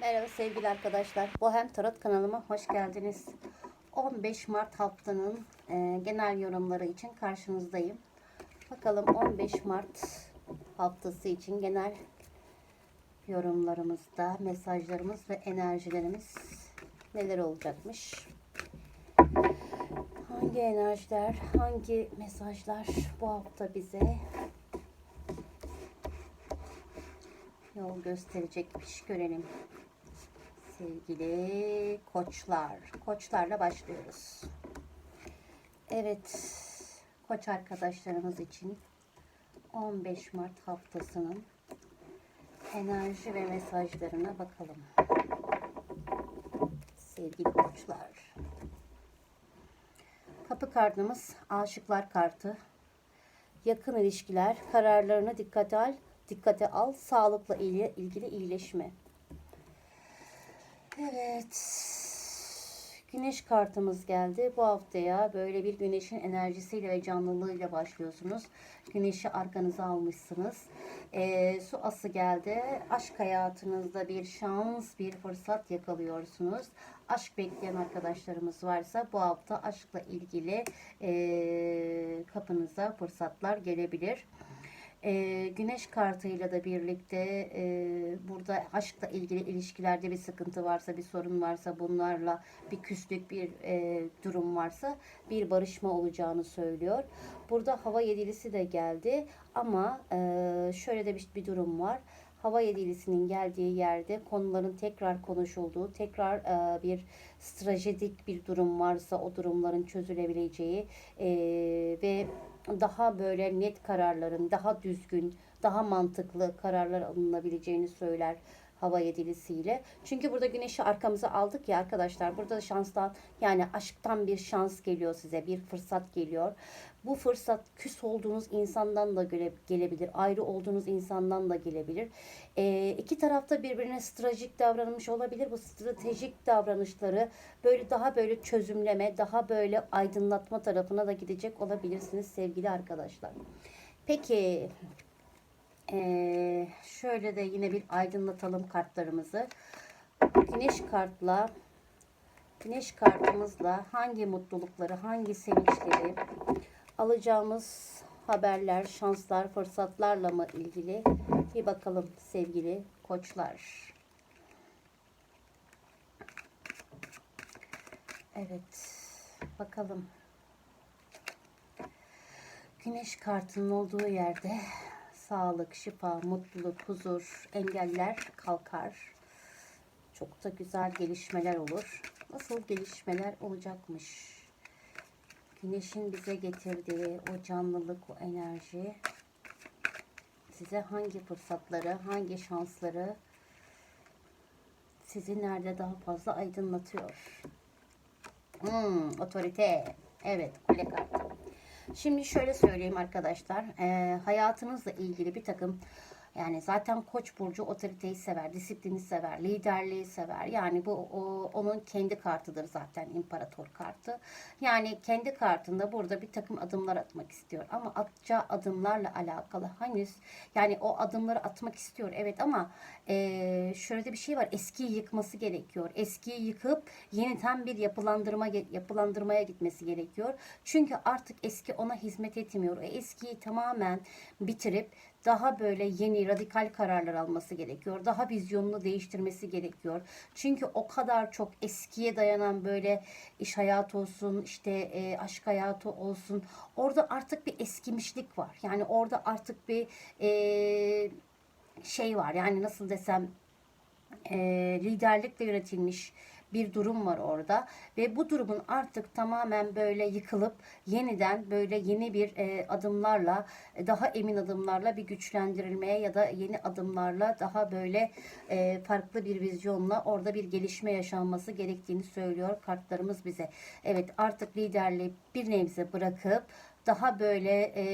Merhaba sevgili arkadaşlar. Bohem Tarot kanalıma hoş geldiniz. 15 Mart haftanın e, genel yorumları için karşınızdayım. Bakalım 15 Mart haftası için genel yorumlarımızda mesajlarımız ve enerjilerimiz neler olacakmış? Hangi enerjiler, hangi mesajlar bu hafta bize yol gösterecekmiş görelim. Sevgili koçlar. Koçlarla başlıyoruz. Evet. Koç arkadaşlarımız için 15 Mart haftasının enerji ve mesajlarına bakalım. Sevgili koçlar. Kapı kartımız aşıklar kartı. Yakın ilişkiler, kararlarını dikkate al, dikkate al, sağlıkla ilgili, iyileşme. Evet. Güneş kartımız geldi. Bu haftaya böyle bir güneşin enerjisiyle ve canlılığıyla başlıyorsunuz. Güneşi arkanıza almışsınız. Ee, su ası geldi. Aşk hayatınızda bir şans, bir fırsat yakalıyorsunuz. Aşk bekleyen arkadaşlarımız varsa bu hafta aşkla ilgili ee, kapınıza fırsatlar gelebilir. Ee, güneş kartıyla da birlikte e, burada aşkla ilgili ilişkilerde bir sıkıntı varsa, bir sorun varsa, bunlarla bir küslük, bir e, durum varsa bir barışma olacağını söylüyor. Burada hava yedilisi de geldi ama e, şöyle de bir, bir durum var. Hava yedilisinin geldiği yerde konuların tekrar konuşulduğu, tekrar e, bir stratejik bir durum varsa o durumların çözülebileceği e, ve daha böyle net kararların, daha düzgün, daha mantıklı kararlar alınabileceğini söyler hava yedilisiyle. Çünkü burada güneşi arkamıza aldık ya arkadaşlar. Burada şanstan yani aşktan bir şans geliyor size. Bir fırsat geliyor. Bu fırsat küs olduğunuz insandan da gele- gelebilir. Ayrı olduğunuz insandan da gelebilir. Ee, iki tarafta birbirine stratejik davranmış olabilir. Bu stratejik davranışları böyle daha böyle çözümleme, daha böyle aydınlatma tarafına da gidecek olabilirsiniz sevgili arkadaşlar. Peki ee, şöyle de yine bir aydınlatalım kartlarımızı. Güneş kartla Güneş kartımızla hangi mutlulukları, hangi sevinçleri alacağımız haberler, şanslar, fırsatlarla mı ilgili bir bakalım sevgili koçlar. Evet, bakalım. Güneş kartının olduğu yerde sağlık, şifa, mutluluk, huzur, engeller kalkar. Çok da güzel gelişmeler olur. Nasıl gelişmeler olacakmış? Güneşin bize getirdiği o canlılık, o enerji size hangi fırsatları, hangi şansları sizi nerede daha fazla aydınlatıyor? Hmm, otorite. Evet, kule kartı. Şimdi şöyle söyleyeyim arkadaşlar. Eee, hayatınızla ilgili bir takım yani zaten Koç burcu otoriteyi sever, disiplini sever, liderliği sever. Yani bu o, onun kendi kartıdır zaten imparator kartı. Yani kendi kartında burada bir takım adımlar atmak istiyor. Ama atacağı adımlarla alakalı henüz yani o adımları atmak istiyor evet ama eee, şöyle bir şey var. Eskiyi yıkması gerekiyor. Eskiyi yıkıp yeniden bir yapılandırma yapılandırmaya gitmesi gerekiyor. Çünkü artık eski ona hizmet etmiyor. O eskiyi tamamen bitirip daha böyle yeni radikal kararlar alması gerekiyor. Daha vizyonunu değiştirmesi gerekiyor. Çünkü o kadar çok eskiye dayanan böyle iş hayatı olsun, işte e, aşk hayatı olsun. Orada artık bir eskimişlik var. Yani orada artık bir e, şey var. Yani nasıl desem e, liderlikle yönetilmiş bir durum var orada ve bu durumun artık tamamen böyle yıkılıp yeniden böyle yeni bir e, adımlarla e, daha emin adımlarla bir güçlendirilmeye ya da yeni adımlarla daha böyle e, farklı bir vizyonla orada bir gelişme yaşanması gerektiğini söylüyor kartlarımız bize. Evet artık liderliği bir nebze bırakıp daha böyle e,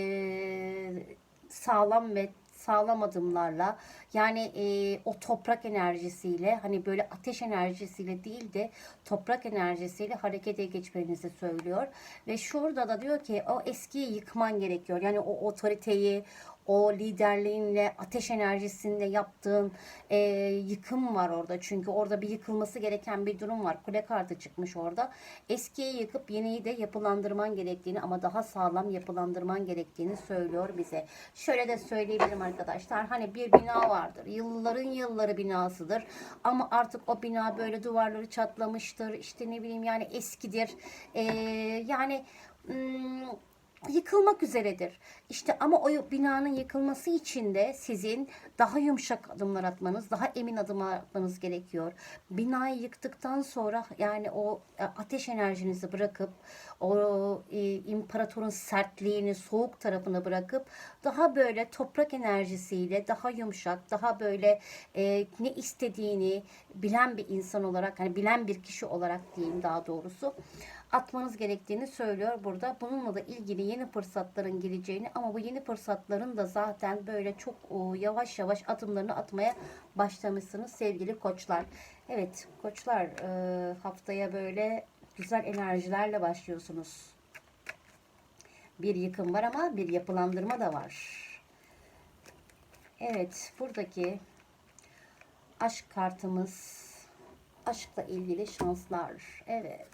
sağlam ve sağlam adımlarla yani e, o toprak enerjisiyle hani böyle ateş enerjisiyle değil de toprak enerjisiyle harekete geçmenizi söylüyor. Ve şurada da diyor ki o eskiyi yıkman gerekiyor. Yani o otoriteyi, o liderliğinle, ateş enerjisinle yaptığın e, yıkım var orada. Çünkü orada bir yıkılması gereken bir durum var. Kule kartı çıkmış orada. Eskiyi yıkıp yeniyi de yapılandırman gerektiğini ama daha sağlam yapılandırman gerektiğini söylüyor bize. Şöyle de söyleyebilirim arkadaşlar. Hani bir bina vardır. Yılların yılları binasıdır. Ama artık o bina böyle duvarları çatlamıştır. İşte ne bileyim yani eskidir. E, yani hmm, yıkılmak üzeredir. İşte ama o binanın yıkılması için de sizin daha yumuşak adımlar atmanız, daha emin adımlar atmanız gerekiyor. Binayı yıktıktan sonra yani o e, ateş enerjinizi bırakıp o e, imparatorun sertliğini, soğuk tarafını bırakıp daha böyle toprak enerjisiyle daha yumuşak, daha böyle e, ne istediğini bilen bir insan olarak, hani bilen bir kişi olarak diyeyim daha doğrusu atmanız gerektiğini söylüyor burada. Bununla da ilgili yeni fırsatların geleceğini ama bu yeni fırsatların da zaten böyle çok o, yavaş yavaş adımlarını atmaya başlamışsınız sevgili koçlar. Evet koçlar e, haftaya böyle güzel enerjilerle başlıyorsunuz. Bir yıkım var ama bir yapılandırma da var. Evet buradaki aşk kartımız aşkla ilgili şanslar. Evet.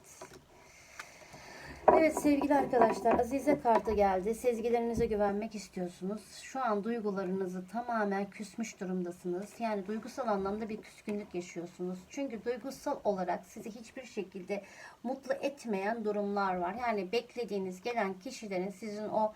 Evet sevgili arkadaşlar Azize kartı geldi. Sezgilerinize güvenmek istiyorsunuz. Şu an duygularınızı tamamen küsmüş durumdasınız. Yani duygusal anlamda bir küskünlük yaşıyorsunuz. Çünkü duygusal olarak sizi hiçbir şekilde mutlu etmeyen durumlar var. Yani beklediğiniz gelen kişilerin sizin o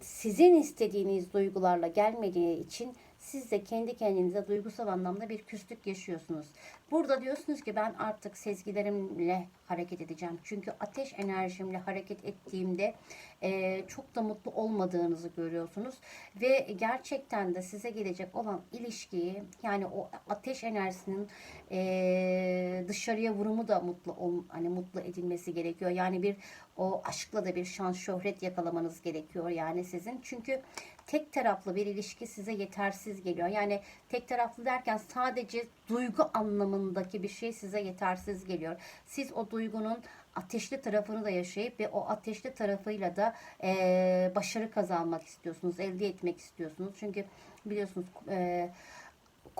sizin istediğiniz duygularla gelmediği için siz de kendi kendinize duygusal anlamda bir küslük yaşıyorsunuz. Burada diyorsunuz ki ben artık sezgilerimle hareket edeceğim. Çünkü ateş enerjimle hareket ettiğimde e, çok da mutlu olmadığınızı görüyorsunuz. Ve gerçekten de size gelecek olan ilişkiyi yani o ateş enerjisinin e, dışarıya vurumu da mutlu ol, hani mutlu edilmesi gerekiyor. Yani bir o aşkla da bir şans şöhret yakalamanız gerekiyor yani sizin. Çünkü tek taraflı bir ilişki size yetersiz geliyor. Yani tek taraflı derken sadece duygu anlamındaki bir şey size yetersiz geliyor. Siz o duygunun ateşli tarafını da yaşayıp ve o ateşli tarafıyla da e, başarı kazanmak istiyorsunuz, elde etmek istiyorsunuz. Çünkü biliyorsunuz e,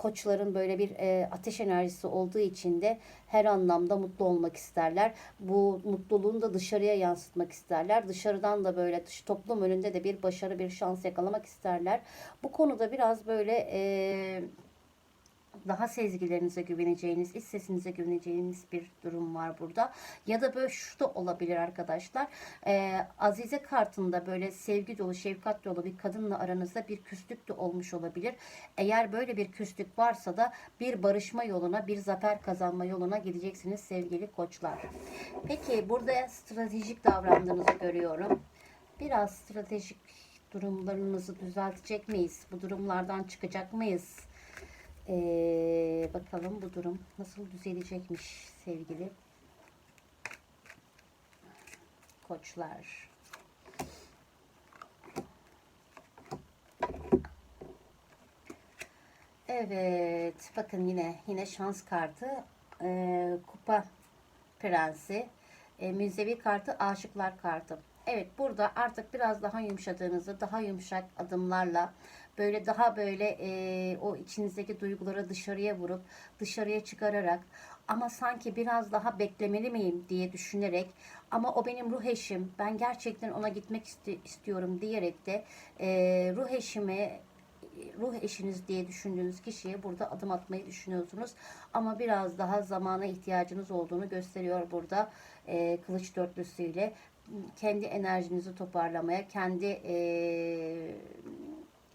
koçların böyle bir e, ateş enerjisi olduğu için de her anlamda mutlu olmak isterler. Bu mutluluğunu da dışarıya yansıtmak isterler. Dışarıdan da böyle dış toplum önünde de bir başarı, bir şans yakalamak isterler. Bu konuda biraz böyle e, daha sezgilerinize güveneceğiniz, iç sesinize güveneceğiniz bir durum var burada. Ya da böyle şu da olabilir arkadaşlar. Ee, Azize kartında böyle sevgi dolu, şefkat dolu bir kadınla aranızda bir küslük de olmuş olabilir. Eğer böyle bir küslük varsa da bir barışma yoluna, bir zafer kazanma yoluna gideceksiniz sevgili koçlar. Peki burada stratejik davrandığınızı görüyorum. Biraz stratejik durumlarınızı düzeltecek miyiz? Bu durumlardan çıkacak mıyız? Ee, bakalım bu durum nasıl düzelecekmiş sevgili koçlar. Evet, bakın yine yine şans kartı, ee, kupa prensi, e, müzevi kartı, aşıklar kartı. Evet, burada artık biraz daha yumuşadığınızı, daha yumuşak adımlarla böyle daha böyle e, o içinizdeki duyguları dışarıya vurup dışarıya çıkararak ama sanki biraz daha beklemeli miyim diye düşünerek ama o benim ruh eşim ben gerçekten ona gitmek isti istiyorum diyerek de e, ruh eşime ruh eşiniz diye düşündüğünüz kişiye burada adım atmayı düşünüyorsunuz. Ama biraz daha zamana ihtiyacınız olduğunu gösteriyor burada e, kılıç dörtlüsüyle. Kendi enerjinizi toparlamaya, kendi e,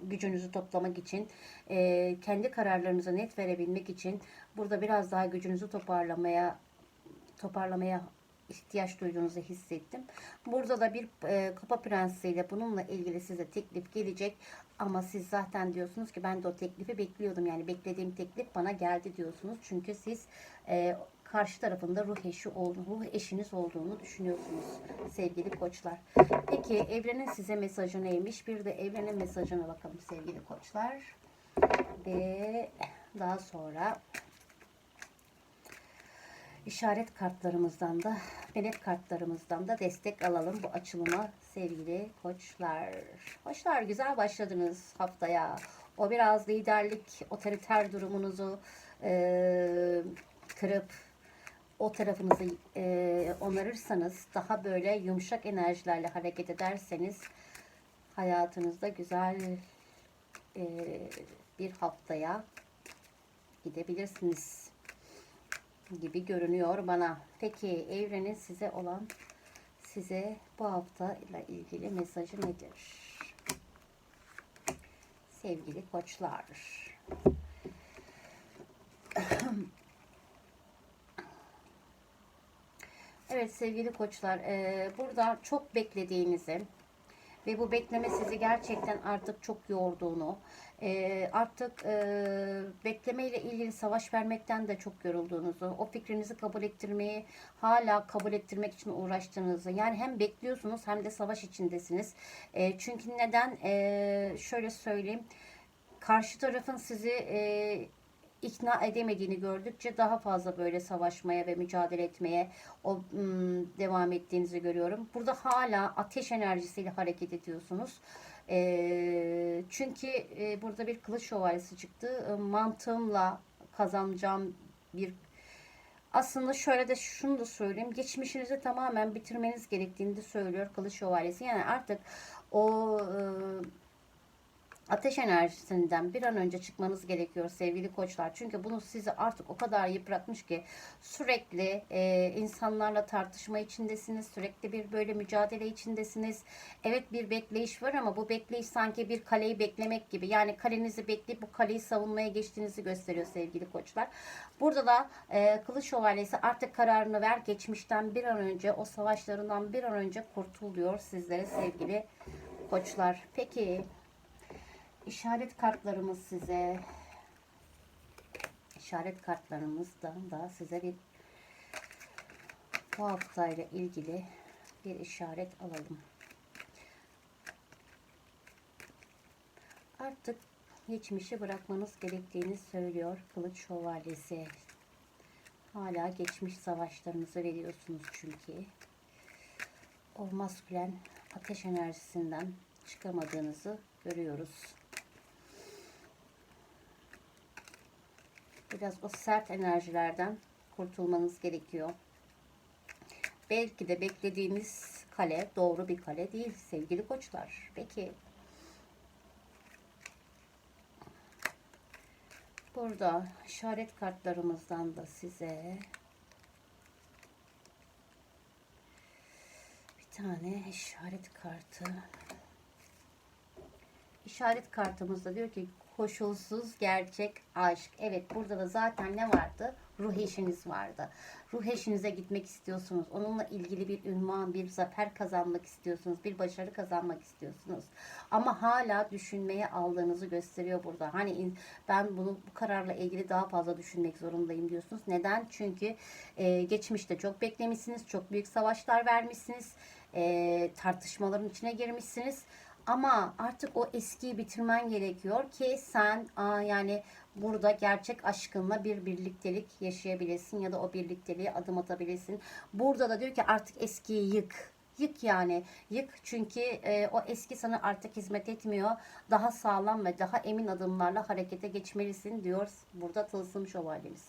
gücünüzü toplamak için, e, kendi kararlarınızı net verebilmek için burada biraz daha gücünüzü toparlamaya toparlamaya ihtiyaç duyduğunuzu hissettim. Burada da bir e, kupa prensiyle bununla ilgili size teklif gelecek. Ama siz zaten diyorsunuz ki ben de o teklifi bekliyordum. Yani beklediğim teklif bana geldi diyorsunuz. Çünkü siz e, karşı tarafında ruh eşi olduğunu, ruh eşiniz olduğunu düşünüyorsunuz sevgili koçlar. Peki evrenin size mesajı neymiş? Bir de evrenin mesajına bakalım sevgili koçlar. Ve daha sonra işaret kartlarımızdan da melek kartlarımızdan da destek alalım bu açılıma sevgili koçlar. Koçlar güzel başladınız haftaya. O biraz liderlik, otoriter durumunuzu eee, kırıp o tarafınızı eee, onarırsanız, daha böyle yumuşak enerjilerle hareket ederseniz hayatınızda güzel eee, bir haftaya gidebilirsiniz gibi görünüyor bana. Peki evrenin size olan size bu hafta ile ilgili mesajı nedir? Sevgili koçlar. Evet sevgili koçlar, eee, burada çok beklediğinizi ve bu bekleme sizi gerçekten artık çok yorduğunu, eee, artık eee bekleme ile ilgili savaş vermekten de çok yorulduğunuzu, o fikrinizi kabul ettirmeyi hala kabul ettirmek için uğraştığınızı, yani hem bekliyorsunuz hem de savaş içindesiniz. Eee, çünkü neden? Eee, şöyle söyleyeyim, karşı tarafın sizi eee ikna edemediğini gördükçe daha fazla böyle savaşmaya ve mücadele etmeye o devam ettiğinizi görüyorum. Burada hala ateş enerjisiyle hareket ediyorsunuz. Çünkü burada bir kılıç şövalyesi çıktı. E, mantığımla kazanacağım bir aslında şöyle de şunu da söyleyeyim. Geçmişinizi tamamen bitirmeniz gerektiğini de söylüyor kılıç şövalyesi. Yani artık o e, ateş enerjisinden bir an önce çıkmanız gerekiyor sevgili koçlar. Çünkü bunu sizi artık o kadar yıpratmış ki sürekli e, insanlarla tartışma içindesiniz. Sürekli bir böyle mücadele içindesiniz. Evet bir bekleyiş var ama bu bekleyiş sanki bir kaleyi beklemek gibi. Yani kalenizi bekleyip bu kaleyi savunmaya geçtiğinizi gösteriyor sevgili koçlar. Burada da e, Kılıç Şövalyesi artık kararını ver. Geçmişten bir an önce o savaşlarından bir an önce kurtul diyor sizlere sevgili koçlar. Peki İşaret kartlarımız size işaret kartlarımızdan da size bir bu haftayla ilgili bir işaret alalım. Artık geçmişi bırakmanız gerektiğini söylüyor Kılıç Şövalyesi. Hala geçmiş savaşlarınızı veriyorsunuz çünkü. O maskülen ateş enerjisinden çıkamadığınızı görüyoruz. Biraz o sert enerjilerden kurtulmanız gerekiyor. Belki de beklediğiniz kale doğru bir kale değil sevgili koçlar. Peki. Burada işaret kartlarımızdan da size bir tane işaret kartı. İşaret kartımızda diyor ki koşulsuz gerçek aşk. Evet burada da zaten ne vardı? Ruh eşiniz vardı. Ruh eşinize gitmek istiyorsunuz. Onunla ilgili bir ünvan, bir zafer kazanmak istiyorsunuz. Bir başarı kazanmak istiyorsunuz. Ama hala düşünmeye aldığınızı gösteriyor burada. Hani ben bunu bu kararla ilgili daha fazla düşünmek zorundayım diyorsunuz. Neden? Çünkü e, geçmişte çok beklemişsiniz. Çok büyük savaşlar vermişsiniz. E, tartışmaların içine girmişsiniz. Ama artık o eskiyi bitirmen gerekiyor ki sen aa, yani burada gerçek aşkınla bir birliktelik yaşayabilesin ya da o birlikteliğe adım atabilesin. Burada da diyor ki artık eskiyi yık. Yık yani yık çünkü e, o eski sana artık hizmet etmiyor. Daha sağlam ve daha emin adımlarla harekete geçmelisin diyor burada tılsım şövalyemiz.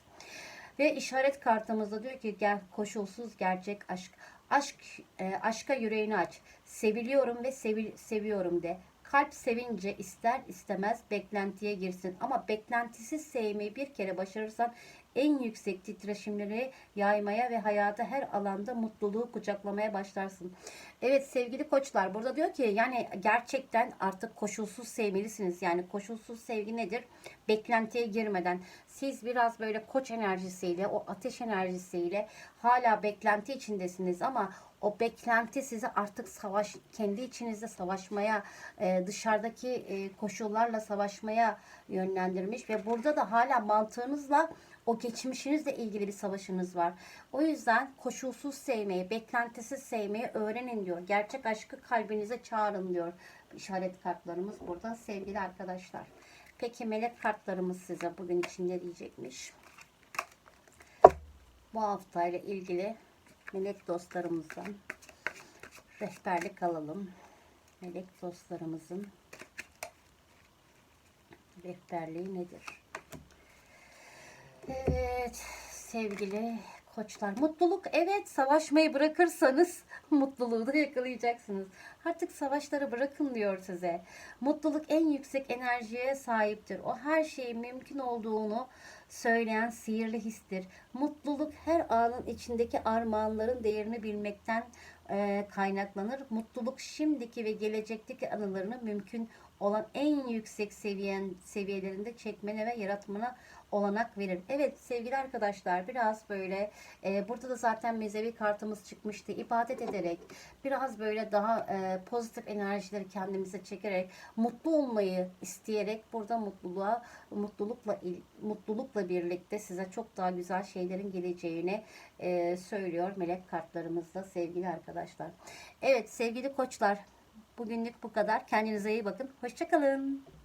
Ve işaret kartımızda diyor ki gel koşulsuz gerçek aşk. Aşk e, aşka yüreğini aç. Seviliyorum ve sevil, seviyorum de. Kalp sevince ister istemez beklentiye girsin. Ama beklentisiz sevmeyi bir kere başarırsan en yüksek titreşimleri yaymaya ve hayata her alanda mutluluğu kucaklamaya başlarsın. Evet sevgili koçlar burada diyor ki yani gerçekten artık koşulsuz sevmelisiniz. Yani koşulsuz sevgi nedir? Beklentiye girmeden siz biraz böyle koç enerjisiyle o ateş enerjisiyle hala beklenti içindesiniz ama o beklenti sizi artık savaş kendi içinizde savaşmaya e, dışarıdaki e, koşullarla savaşmaya yönlendirmiş ve burada da hala mantığınızla o geçmişinizle ilgili bir savaşınız var. O yüzden koşulsuz sevmeyi, beklentisiz sevmeyi öğrenin diyor. Gerçek aşkı kalbinize çağırın diyor. İşaret kartlarımız burada sevgili arkadaşlar. Peki melek kartlarımız size bugün için ne diyecekmiş? Bu haftayla ilgili melek dostlarımızdan rehberlik alalım. Melek dostlarımızın rehberliği nedir? Evet sevgili koçlar mutluluk evet savaşmayı bırakırsanız mutluluğu da yakalayacaksınız. Artık savaşları bırakın diyor size. Mutluluk en yüksek enerjiye sahiptir. O her şeyin mümkün olduğunu söyleyen sihirli histir. Mutluluk her anın içindeki armağanların değerini bilmekten e, kaynaklanır. Mutluluk şimdiki ve gelecekteki anılarını mümkün olan en yüksek seviyen seviyelerinde çekmene ve yaratmana olanak verir. Evet sevgili arkadaşlar biraz böyle e, burada da zaten mezevi kartımız çıkmıştı. İbadet ederek biraz böyle daha e, pozitif enerjileri kendimize çekerek mutlu olmayı isteyerek burada mutluluğa mutlulukla mutlulukla birlikte size çok daha güzel şeylerin geleceğini e, söylüyor melek kartlarımızda sevgili arkadaşlar. Evet sevgili koçlar bugünlük bu kadar. Kendinize iyi bakın. Hoşçakalın.